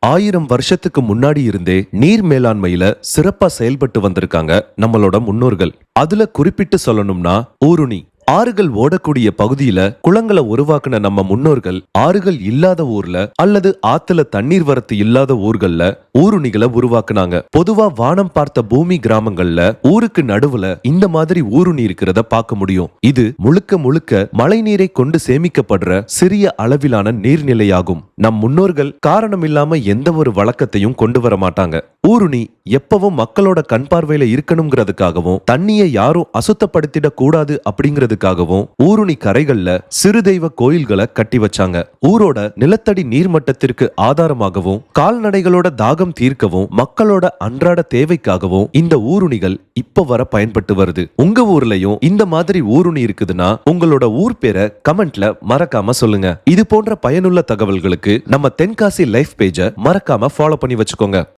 ஆயிரம் வருஷத்துக்கு முன்னாடி இருந்தே நீர் மேலாண்மையில சிறப்பா செயல்பட்டு வந்திருக்காங்க நம்மளோட முன்னோர்கள். அதுல குறிப்பிட்டு சொல்லணும்னா ஊருணி. ஆறுகள் ஓடக்கூடிய பகுதியில குளங்களை உருவாக்குன நம்ம முன்னோர்கள் ஆறுகள் இல்லாத ஊர்ல அல்லது ஆத்துல தண்ணீர் வரத்து இல்லாத ஊர்கள்ல ஊருணிகளை உருவாக்குனாங்க. பொதுவா வானம் பார்த்த பூமி கிராமங்கள்ல ஊருக்கு நடுவுல இந்த மாதிரி ஊருணி இருக்கிறத பார்க்க முடியும். இது முழுக்க முழுக்க மழை நீரை கொண்டு சேமிக்கப்படுற சிறிய அளவிலான நீர்நிலையாகும். நம் முன்னோர்கள் காரணம் இல்லாம எந்த ஒரு வழக்கத்தையும் கொண்டு வர மாட்டாங்க. ஊருணி எப்பவும் மக்களோட கண் பார்வையில இருக்கணுங்கிறதுக்காகவும் தண்ணியை யாரும் அசுத்தப்படுத்திட கூடாது அப்படிங்கிறதுக்காகவும் ஊருணி கரைகள்ல சிறு தெய்வ கோயில்களை கட்டி வச்சாங்க. ஊரோட நிலத்தடி நீர்மட்டத்திற்கு ஆதாரமாகவும் கால்நடைகளோட தாகம் தீர்க்கவும் மக்களோட அன்றாட தேவைக்காகவும் இந்த ஊருணிகள் இப்ப வர பயன்பட்டு வருது. உங்க ஊர்லயும் இந்த மாதிரி ஊருணி இருக்குதுன்னா உங்களோட ஊர் பேரை கமெண்ட்ல மறக்காம சொல்லுங்க. இது போன்ற பயனுள்ள தகவல்களுக்கு நம்ம தென்காசி லைஃப் பேஜை மறக்காம ஃபாலோ பண்ணி வச்சுக்கோங்க.